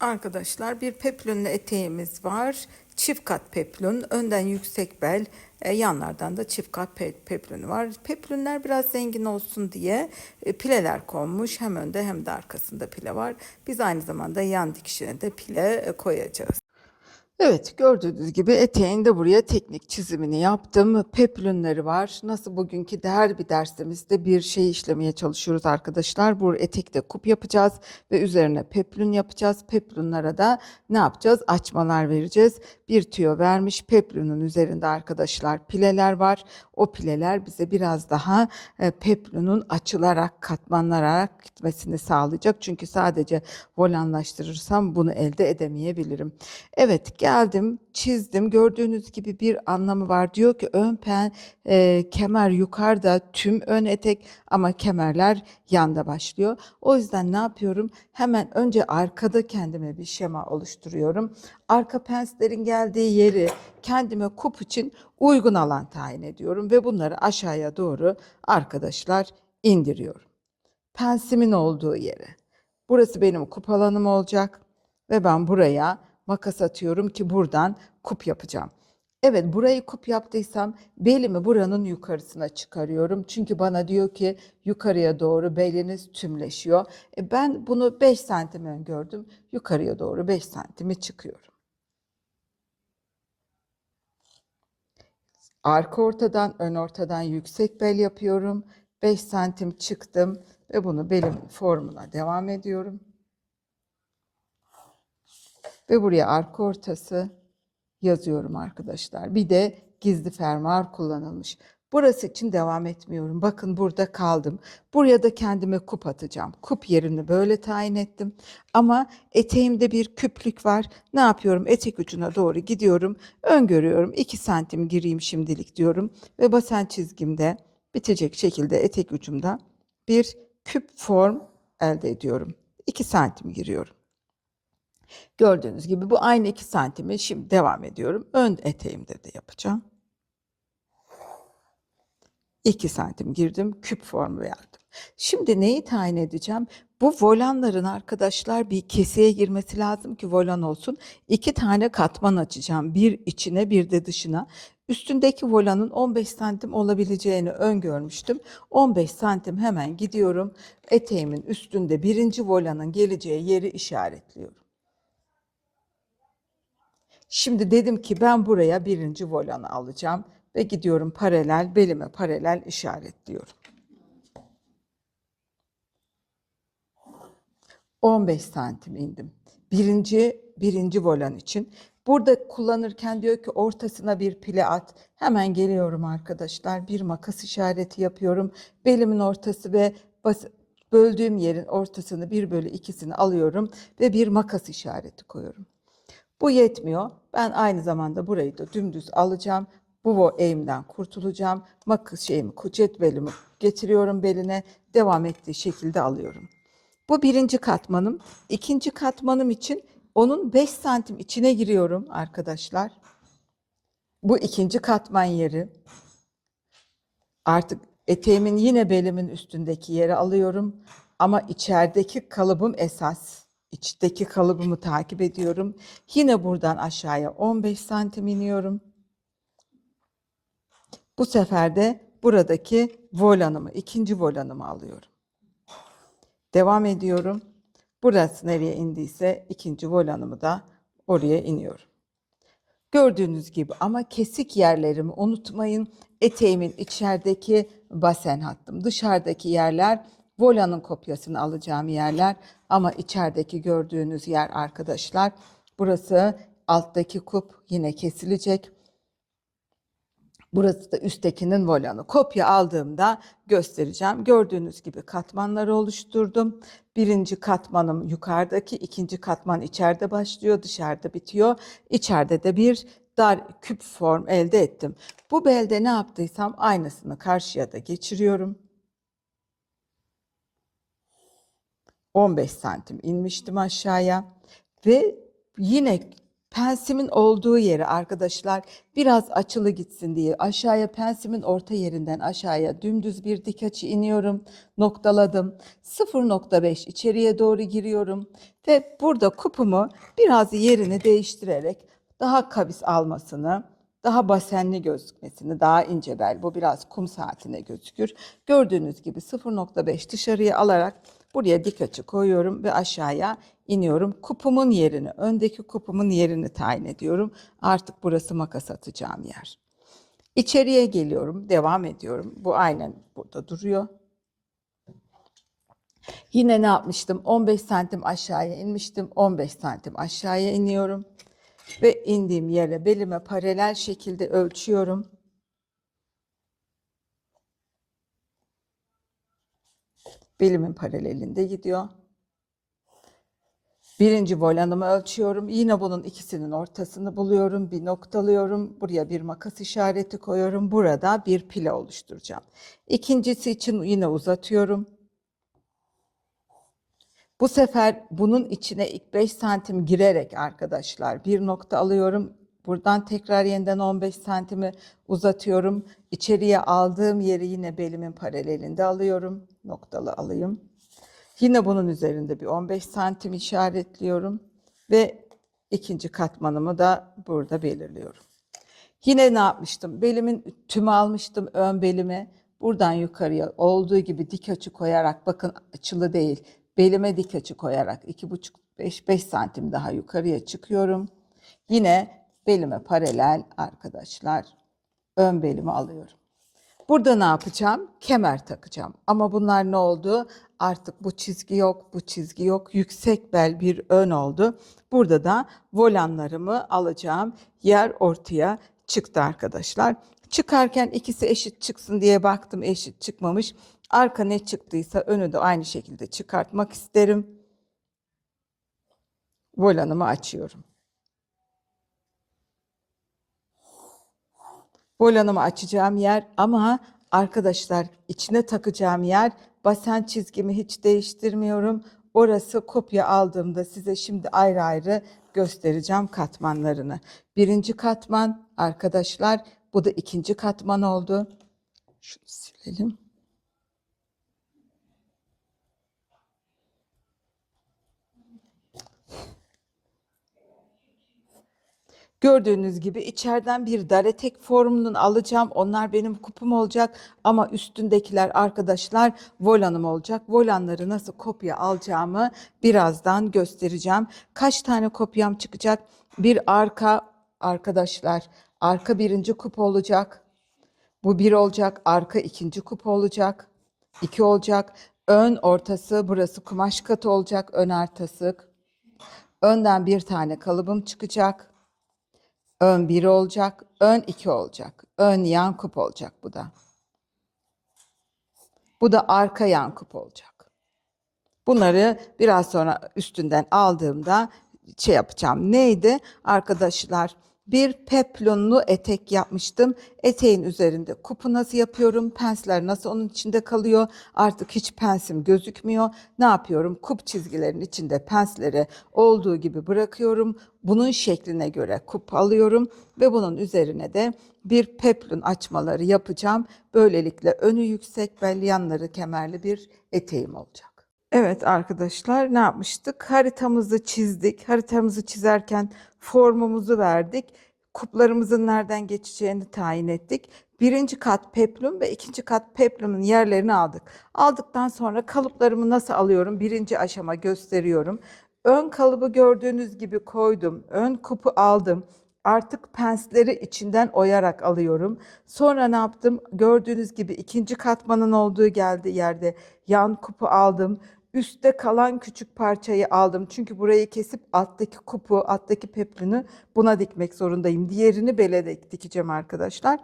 Arkadaşlar bir peplonlu eteğimiz var. Çift kat peplon. Önden yüksek bel, e, yanlardan da çift kat pe var. Peplonlar biraz zengin olsun diye e, pileler konmuş. Hem önde hem de arkasında pile var. Biz aynı zamanda yan dikişine de pile e, koyacağız. Evet gördüğünüz gibi eteğin de buraya teknik çizimini yaptım. Peplünleri var. Nasıl bugünkü de her bir dersimizde bir şey işlemeye çalışıyoruz arkadaşlar. Bu etekte kup yapacağız ve üzerine peplün yapacağız. Peplünlere de ne yapacağız? Açmalar vereceğiz. Bir tüyo vermiş. Peplünün üzerinde arkadaşlar pileler var. O pileler bize biraz daha e, peplünün açılarak, katmanlanarak gitmesini sağlayacak. Çünkü sadece volanlaştırırsam bunu elde edemeyebilirim. Evet geldim, çizdim. Gördüğünüz gibi bir anlamı var. Diyor ki ön pen, e, kemer yukarıda, tüm ön etek ama kemerler yanda başlıyor. O yüzden ne yapıyorum? Hemen önce arkada kendime bir şema oluşturuyorum. Arka penslerin geldiği yeri kendime kup için uygun alan tayin ediyorum ve bunları aşağıya doğru arkadaşlar indiriyorum. Pensimin olduğu yere. Burası benim kup alanım olacak ve ben buraya makas atıyorum ki buradan kup yapacağım. Evet burayı kup yaptıysam belimi buranın yukarısına çıkarıyorum. Çünkü bana diyor ki yukarıya doğru beliniz tümleşiyor. E ben bunu 5 santim öngördüm. Yukarıya doğru 5 santimi çıkıyorum. Arka ortadan, ön ortadan yüksek bel yapıyorum. 5 santim çıktım ve bunu belimin formuna devam ediyorum. Ve buraya arka ortası yazıyorum arkadaşlar. Bir de gizli fermuar kullanılmış. Burası için devam etmiyorum. Bakın burada kaldım. Buraya da kendime kup atacağım. Kup yerini böyle tayin ettim. Ama eteğimde bir küplük var. Ne yapıyorum? Etek ucuna doğru gidiyorum. Öngörüyorum. 2 santim gireyim şimdilik diyorum. Ve basen çizgimde bitecek şekilde etek ucumda bir küp form elde ediyorum. 2 santim giriyorum. Gördüğünüz gibi bu aynı 2 santimi şimdi devam ediyorum. Ön eteğimde de yapacağım. 2 santim girdim, küp formu verdim. Şimdi neyi tayin edeceğim? Bu volanların arkadaşlar bir keseye girmesi lazım ki volan olsun. İki tane katman açacağım. Bir içine bir de dışına. Üstündeki volanın 15 santim olabileceğini öngörmüştüm. 15 santim hemen gidiyorum. Eteğimin üstünde birinci volanın geleceği yeri işaretliyorum. Şimdi dedim ki ben buraya birinci volanı alacağım ve gidiyorum paralel, belime paralel işaretliyorum. 15 santim indim. Birinci, birinci volan için. Burada kullanırken diyor ki ortasına bir pile at. Hemen geliyorum arkadaşlar. Bir makas işareti yapıyorum. Belimin ortası ve bas, böldüğüm yerin ortasını bir bölü ikisini alıyorum ve bir makas işareti koyuyorum. Bu yetmiyor. Ben aynı zamanda burayı da dümdüz alacağım. Bu eğimden kurtulacağım. Makas şeyimi, cetvelimi getiriyorum beline. Devam ettiği şekilde alıyorum. Bu birinci katmanım. İkinci katmanım için onun 5 santim içine giriyorum arkadaşlar. Bu ikinci katman yeri. Artık eteğimin yine belimin üstündeki yeri alıyorum. Ama içerideki kalıbım esas. İçteki kalıbımı takip ediyorum. Yine buradan aşağıya 15 santim iniyorum. Bu sefer de buradaki volanımı, ikinci volanımı alıyorum. Devam ediyorum. Burası nereye indiyse ikinci volanımı da oraya iniyorum. Gördüğünüz gibi ama kesik yerlerimi unutmayın. Eteğimin içerideki basen hattım. Dışarıdaki yerler volanın kopyasını alacağım yerler. Ama içerideki gördüğünüz yer arkadaşlar. Burası alttaki kup yine kesilecek. Burası da üsttekinin volanı. Kopya aldığımda göstereceğim. Gördüğünüz gibi katmanları oluşturdum. Birinci katmanım yukarıdaki, ikinci katman içeride başlıyor, dışarıda bitiyor. İçeride de bir dar küp form elde ettim. Bu belde ne yaptıysam aynısını karşıya da geçiriyorum. 15 santim inmiştim aşağıya ve yine pensimin olduğu yeri arkadaşlar biraz açılı gitsin diye aşağıya pensimin orta yerinden aşağıya dümdüz bir dik açı iniyorum. Noktaladım. 0.5 içeriye doğru giriyorum ve burada kupumu biraz yerini değiştirerek daha kavis almasını, daha basenli gözükmesini, daha ince bel, bu biraz kum saatine gözükür. Gördüğünüz gibi 0.5 dışarıya alarak buraya dik açı koyuyorum ve aşağıya iniyorum. Kupumun yerini, öndeki kupumun yerini tayin ediyorum. Artık burası makas atacağım yer. İçeriye geliyorum, devam ediyorum. Bu aynen burada duruyor. Yine ne yapmıştım? 15 santim aşağıya inmiştim. 15 santim aşağıya iniyorum. Ve indiğim yere belime paralel şekilde ölçüyorum. Belimin paralelinde gidiyor. Birinci volanımı ölçüyorum. Yine bunun ikisinin ortasını buluyorum. Bir noktalıyorum. Buraya bir makas işareti koyuyorum. Burada bir pile oluşturacağım. İkincisi için yine uzatıyorum. Bu sefer bunun içine ilk 5 santim girerek arkadaşlar bir nokta alıyorum. Buradan tekrar yeniden 15 santimi uzatıyorum. İçeriye aldığım yeri yine belimin paralelinde alıyorum. Noktalı alayım. Yine bunun üzerinde bir 15 santim işaretliyorum. Ve ikinci katmanımı da burada belirliyorum. Yine ne yapmıştım? Belimin tümü almıştım ön belime. Buradan yukarıya olduğu gibi dik açı koyarak bakın açılı değil. Belime dik açı koyarak 2,5-5 santim daha yukarıya çıkıyorum. Yine belime paralel arkadaşlar ön belimi alıyorum. Burada ne yapacağım? Kemer takacağım. Ama bunlar ne oldu? Artık bu çizgi yok, bu çizgi yok. Yüksek bel bir ön oldu. Burada da volanlarımı alacağım. Yer ortaya çıktı arkadaşlar. Çıkarken ikisi eşit çıksın diye baktım eşit çıkmamış. Arka ne çıktıysa önü de aynı şekilde çıkartmak isterim. Volanımı açıyorum. Volanımı açacağım yer ama arkadaşlar içine takacağım yer basen çizgimi hiç değiştirmiyorum. Orası kopya aldığımda size şimdi ayrı ayrı göstereceğim katmanlarını. Birinci katman arkadaşlar bu da ikinci katman oldu. Şunu silelim. Gördüğünüz gibi içeriden bir daretek formunun alacağım. Onlar benim kupum olacak ama üstündekiler arkadaşlar volanım olacak. Volanları nasıl kopya alacağımı birazdan göstereceğim. Kaç tane kopyam çıkacak? Bir arka arkadaşlar. Arka birinci kup olacak. Bu bir olacak. Arka ikinci kup olacak. İki olacak. Ön ortası burası kumaş katı olacak. Ön artısı. Önden bir tane kalıbım çıkacak. Ön 1 olacak, ön 2 olacak. Ön yan kup olacak bu da. Bu da arka yan kup olacak. Bunları biraz sonra üstünden aldığımda şey yapacağım. Neydi arkadaşlar? Bir peplonlu etek yapmıştım. Eteğin üzerinde kupu nasıl yapıyorum? Pensler nasıl onun içinde kalıyor? Artık hiç pensim gözükmüyor. Ne yapıyorum? Kup çizgilerin içinde pensleri olduğu gibi bırakıyorum. Bunun şekline göre kup alıyorum ve bunun üzerine de bir peplon açmaları yapacağım. Böylelikle önü yüksek belli yanları kemerli bir eteğim olacak. Evet arkadaşlar ne yapmıştık? Haritamızı çizdik. Haritamızı çizerken formumuzu verdik. Kuplarımızın nereden geçeceğini tayin ettik. Birinci kat peplum ve ikinci kat peplumun yerlerini aldık. Aldıktan sonra kalıplarımı nasıl alıyorum? Birinci aşama gösteriyorum. Ön kalıbı gördüğünüz gibi koydum. Ön kupu aldım. Artık pensleri içinden oyarak alıyorum. Sonra ne yaptım? Gördüğünüz gibi ikinci katmanın olduğu geldi yerde yan kupu aldım. Üstte kalan küçük parçayı aldım. Çünkü burayı kesip alttaki kupu, alttaki peplini buna dikmek zorundayım. Diğerini bele dik- dikeceğim arkadaşlar.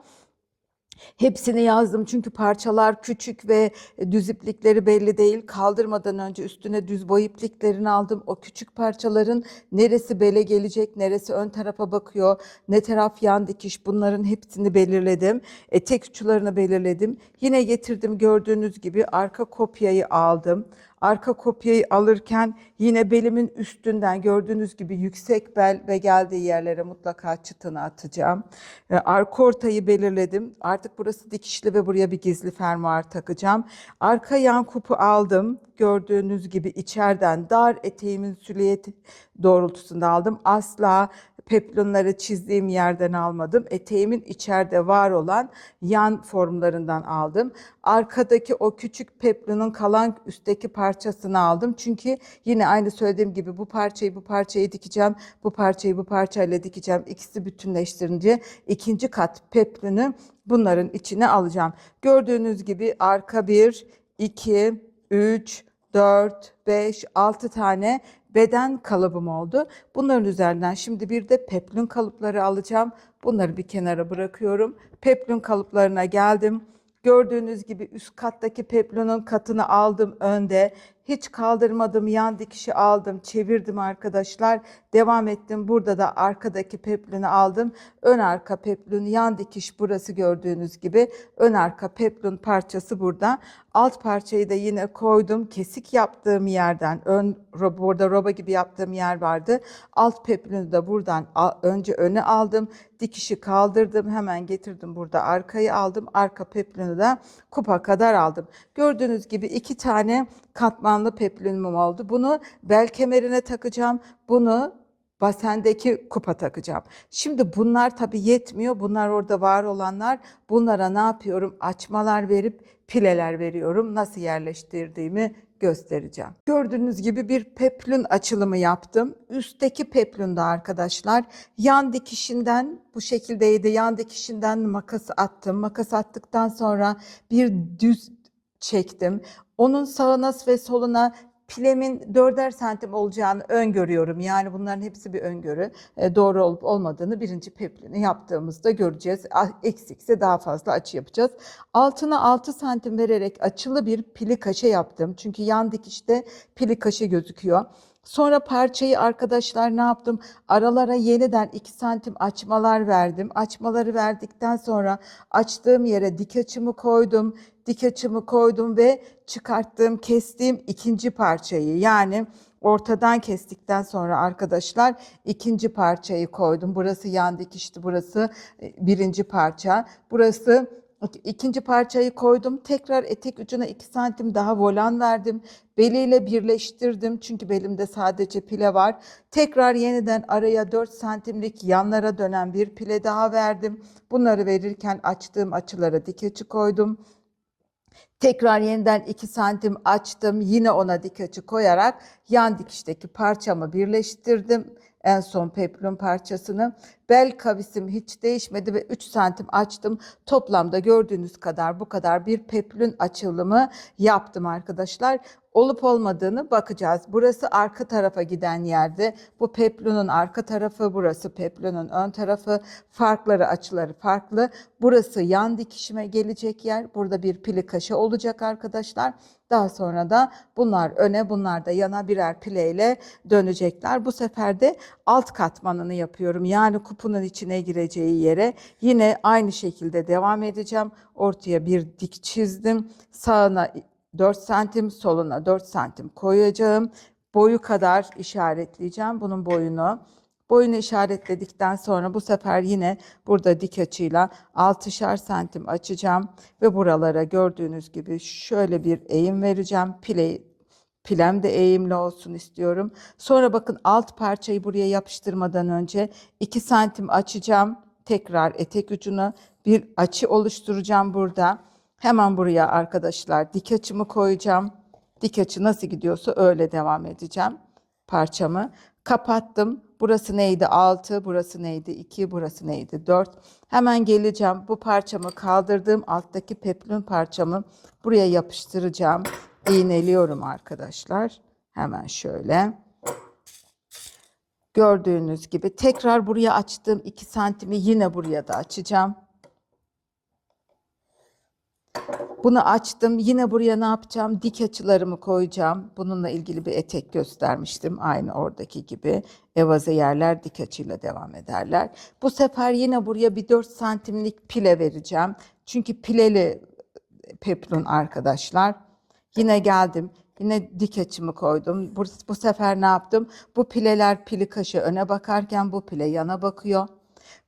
Hepsini yazdım çünkü parçalar küçük ve düz iplikleri belli değil. Kaldırmadan önce üstüne düz boy ipliklerini aldım. O küçük parçaların neresi bele gelecek, neresi ön tarafa bakıyor, ne taraf yan dikiş bunların hepsini belirledim. Etek uçlarını belirledim. Yine getirdim gördüğünüz gibi arka kopyayı aldım. Arka kopyayı alırken yine belimin üstünden gördüğünüz gibi yüksek bel ve geldiği yerlere mutlaka çıtını atacağım. E, Arka ortayı belirledim. Artık burası dikişli ve buraya bir gizli fermuar takacağım. Arka yan kupu aldım. Gördüğünüz gibi içeriden dar eteğimin süliyeti doğrultusunda aldım. Asla peplonları çizdiğim yerden almadım. Eteğimin içeride var olan yan formlarından aldım. Arkadaki o küçük peplonun kalan üstteki parçasını aldım. Çünkü yine aynı söylediğim gibi bu parçayı bu parçayı dikeceğim. Bu parçayı bu parçayla dikeceğim. İkisi bütünleştirince ikinci kat peplonu bunların içine alacağım. Gördüğünüz gibi arka bir, iki, üç, 4, 5, 6 tane beden kalıbım oldu. Bunların üzerinden şimdi bir de peplon kalıpları alacağım. Bunları bir kenara bırakıyorum. Peplon kalıplarına geldim. Gördüğünüz gibi üst kattaki peplonun katını aldım önde. Hiç kaldırmadım, yan dikişi aldım, çevirdim arkadaşlar. Devam ettim. Burada da arkadaki peplonu aldım. Ön arka peplon, yan dikiş burası gördüğünüz gibi. Ön arka peplon parçası burada. Alt parçayı da yine koydum. Kesik yaptığım yerden, ön burada roba gibi yaptığım yer vardı. Alt peplonu da buradan önce öne aldım. Dikişi kaldırdım. Hemen getirdim burada arkayı aldım. Arka peplonu da kupa kadar aldım. Gördüğünüz gibi iki tane katmanlı peplonum oldu. Bunu bel kemerine takacağım. Bunu basendeki kupa takacağım. Şimdi bunlar tabii yetmiyor. Bunlar orada var olanlar. Bunlara ne yapıyorum? Açmalar verip pileler veriyorum. Nasıl yerleştirdiğimi göstereceğim. Gördüğünüz gibi bir peplon açılımı yaptım. Üstteki peplonda arkadaşlar yan dikişinden bu şekildeydi. Yan dikişinden makası attım. Makas attıktan sonra bir düz çektim. Onun sağına ve soluna pilemin dörder santim olacağını öngörüyorum. Yani bunların hepsi bir öngörü. E, doğru olup olmadığını birinci peplini yaptığımızda göreceğiz. Eksikse daha fazla açı yapacağız. Altına 6 santim vererek açılı bir pili kaşe yaptım. Çünkü yan dikişte pili kaşe gözüküyor. Sonra parçayı arkadaşlar ne yaptım? Aralara yeniden 2 santim açmalar verdim. Açmaları verdikten sonra açtığım yere dik açımı koydum. Dik açımı koydum ve çıkarttığım, kestiğim ikinci parçayı yani ortadan kestikten sonra arkadaşlar ikinci parçayı koydum. Burası yan dikişti, burası e, birinci parça. Burası ikinci parçayı koydum. Tekrar etek ucuna 2 santim daha volan verdim. Beliyle birleştirdim çünkü belimde sadece pile var. Tekrar yeniden araya 4 santimlik yanlara dönen bir pile daha verdim. Bunları verirken açtığım açılara dik açı koydum. Tekrar yeniden 2 santim açtım. Yine ona dik açı koyarak yan dikişteki parçamı birleştirdim. En son peplon parçasını. Bel kavisim hiç değişmedi ve 3 santim açtım. Toplamda gördüğünüz kadar bu kadar bir peplon açılımı yaptım arkadaşlar. Olup olmadığını bakacağız. Burası arka tarafa giden yerde. Bu peplonun arka tarafı, burası peplonun ön tarafı. Farkları, açıları farklı. Burası yan dikişime gelecek yer. Burada bir pili kaşı olacak arkadaşlar. Daha sonra da bunlar öne, bunlar da yana birer pileyle dönecekler. Bu sefer de alt katmanını yapıyorum. Yani kupunun içine gireceği yere yine aynı şekilde devam edeceğim. Ortaya bir dik çizdim. Sağına 4 santim, soluna 4 santim koyacağım. Boyu kadar işaretleyeceğim bunun boyunu. Boyunu işaretledikten sonra bu sefer yine burada dik açıyla 6'şar santim açacağım ve buralara gördüğünüz gibi şöyle bir eğim vereceğim. Pileyi Pilem de eğimli olsun istiyorum. Sonra bakın alt parçayı buraya yapıştırmadan önce 2 santim açacağım. Tekrar etek ucuna bir açı oluşturacağım burada. Hemen buraya arkadaşlar dik açımı koyacağım. Dik açı nasıl gidiyorsa öyle devam edeceğim parçamı. Kapattım. Burası neydi? 6, burası neydi? 2, burası neydi? 4. Hemen geleceğim. Bu parçamı kaldırdığım alttaki peplon parçamı buraya yapıştıracağım. İğneliyorum arkadaşlar. Hemen şöyle. Gördüğünüz gibi tekrar buraya açtığım 2 santimi yine buraya da açacağım. Bunu açtım. Yine buraya ne yapacağım? Dik açılarımı koyacağım. Bununla ilgili bir etek göstermiştim. Aynı oradaki gibi. Evaze yerler dik açıyla devam ederler. Bu sefer yine buraya bir 4 santimlik pile vereceğim. Çünkü pileli peplon arkadaşlar. Yine geldim. Yine dik açımı koydum. Bu, bu sefer ne yaptım? Bu pileler pili kaşı öne bakarken bu pile yana bakıyor.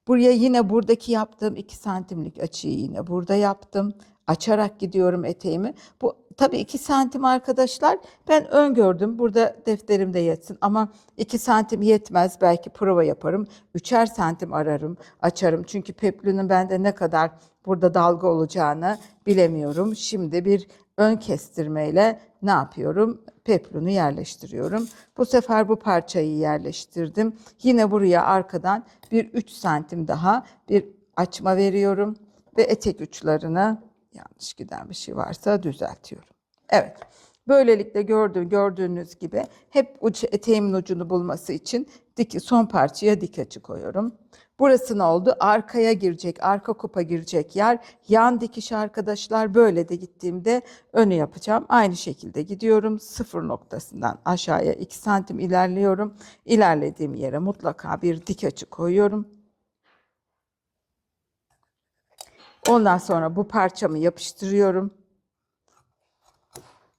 Buraya yine buradaki yaptığım 2 santimlik açıyı yine burada yaptım. Açarak gidiyorum eteğimi. Bu tabii 2 santim arkadaşlar ben öngördüm. Burada defterimde yetsin ama 2 santim yetmez. Belki prova yaparım. 3'er santim ararım, açarım. Çünkü peplünün bende ne kadar burada dalga olacağını bilemiyorum. Şimdi bir ön kestirmeyle ne yapıyorum? Peplunu yerleştiriyorum. Bu sefer bu parçayı yerleştirdim. Yine buraya arkadan bir 3 santim daha bir açma veriyorum ve etek uçlarını yanlış giden bir şey varsa düzeltiyorum. Evet. Böylelikle gördüğü, gördüğünüz gibi hep uç, eteğimin ucunu bulması için dik, son parçaya dik açı koyuyorum. Burası ne oldu? Arkaya girecek, arka kupa girecek yer. Yan dikiş arkadaşlar böyle de gittiğimde önü yapacağım. Aynı şekilde gidiyorum. Sıfır noktasından aşağıya 2 santim ilerliyorum. İlerlediğim yere mutlaka bir dik açı koyuyorum. Ondan sonra bu parçamı yapıştırıyorum.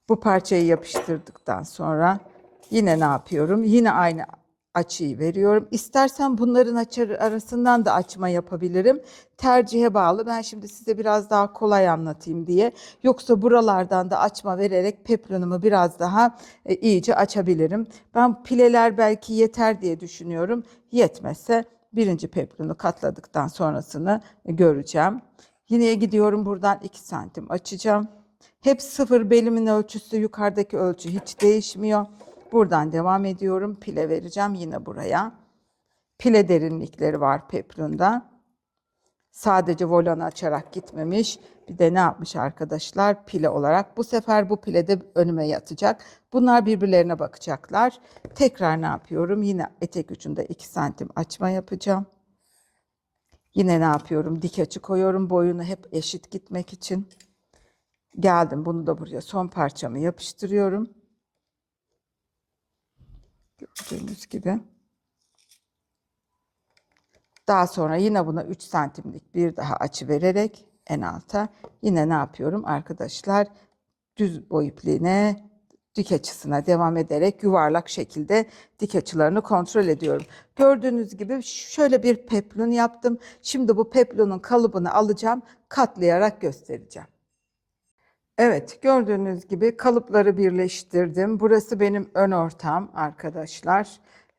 Bu parçayı yapıştırdıktan sonra yine ne yapıyorum? Yine aynı açıyı veriyorum. İstersen bunların açarı arasından da açma yapabilirim. Tercihe bağlı. Ben şimdi size biraz daha kolay anlatayım diye. Yoksa buralardan da açma vererek peplonumu biraz daha e, iyice açabilirim. Ben pileler belki yeter diye düşünüyorum. Yetmezse birinci peplonu katladıktan sonrasını göreceğim. Yine gidiyorum buradan 2 santim açacağım. Hep sıfır belimin ölçüsü yukarıdaki ölçü hiç değişmiyor. Buradan devam ediyorum. Pile vereceğim yine buraya. Pile derinlikleri var peplunda. Sadece volanı açarak gitmemiş. Bir de ne yapmış arkadaşlar? Pile olarak. Bu sefer bu pile de önüme yatacak. Bunlar birbirlerine bakacaklar. Tekrar ne yapıyorum? Yine etek ucunda 2 santim açma yapacağım. Yine ne yapıyorum? Dik açı koyuyorum. Boyunu hep eşit gitmek için. Geldim. Bunu da buraya son parçamı yapıştırıyorum. Gördüğünüz gibi. Daha sonra yine buna 3 santimlik bir daha açı vererek en alta yine ne yapıyorum arkadaşlar? Düz boy ipliğine dik açısına devam ederek yuvarlak şekilde dik açılarını kontrol ediyorum. Gördüğünüz gibi şöyle bir peplon yaptım. Şimdi bu peplonun kalıbını alacağım, katlayarak göstereceğim. Evet, gördüğünüz gibi kalıpları birleştirdim. Burası benim ön ortam arkadaşlar.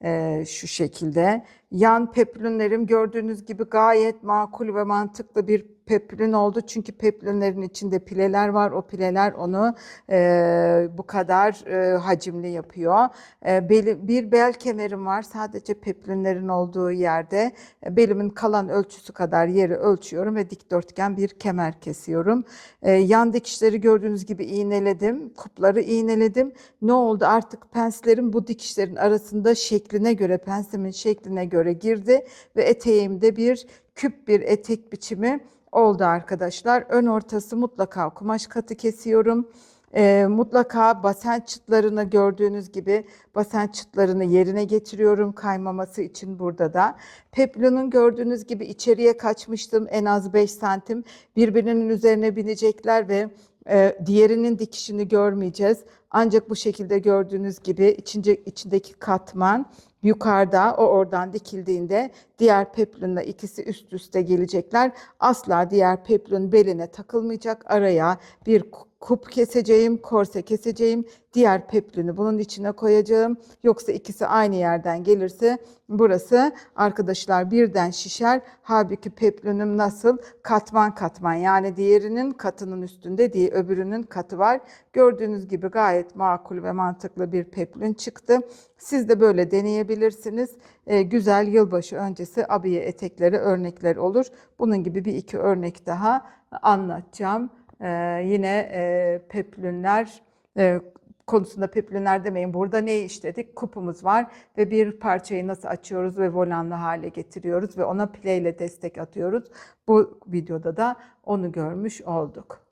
Ee, şu şekilde. Yan peplünlerim gördüğünüz gibi gayet makul ve mantıklı bir peplün oldu. Çünkü peplünlerin içinde pileler var. O pileler onu e, bu kadar e, hacimli yapıyor. E, beli, bir bel kemerim var. Sadece peplünlerin olduğu yerde e, belimin kalan ölçüsü kadar yeri ölçüyorum ve dikdörtgen bir kemer kesiyorum. E, yan dikişleri gördüğünüz gibi iğneledim. Kupları iğneledim. Ne oldu? Artık penslerim bu dikişlerin arasında şekline göre, pensimin şekline göre girdi ve eteğimde bir küp bir etek biçimi oldu arkadaşlar. Ön ortası mutlaka kumaş katı kesiyorum. E, mutlaka basen çıtlarını gördüğünüz gibi basen çıtlarını yerine getiriyorum kaymaması için burada da. Peplonun gördüğünüz gibi içeriye kaçmıştım en az 5 santim. Birbirinin üzerine binecekler ve e, diğerinin dikişini görmeyeceğiz. Ancak bu şekilde gördüğünüz gibi içince, içindeki katman yukarıda o oradan dikildiğinde diğer peplonla ikisi üst üste gelecekler. Asla diğer peplon beline takılmayacak. Araya bir kup keseceğim, korse keseceğim. Diğer peplini bunun içine koyacağım. Yoksa ikisi aynı yerden gelirse burası arkadaşlar birden şişer. Halbuki peplonum nasıl? Katman katman yani diğerinin katının üstünde diye öbürünün katı var. Gördüğünüz gibi gayet makul ve mantıklı bir peplon çıktı. Siz de böyle deneyebilirsiniz. Ee, güzel yılbaşı öncesi abiye etekleri örnekler olur. Bunun gibi bir iki örnek daha anlatacağım. Ee, yine e, peplünler e, konusunda peplünler demeyin. Burada ne işledik? Kupumuz var ve bir parçayı nasıl açıyoruz ve volanlı hale getiriyoruz ve ona play ile destek atıyoruz. Bu videoda da onu görmüş olduk.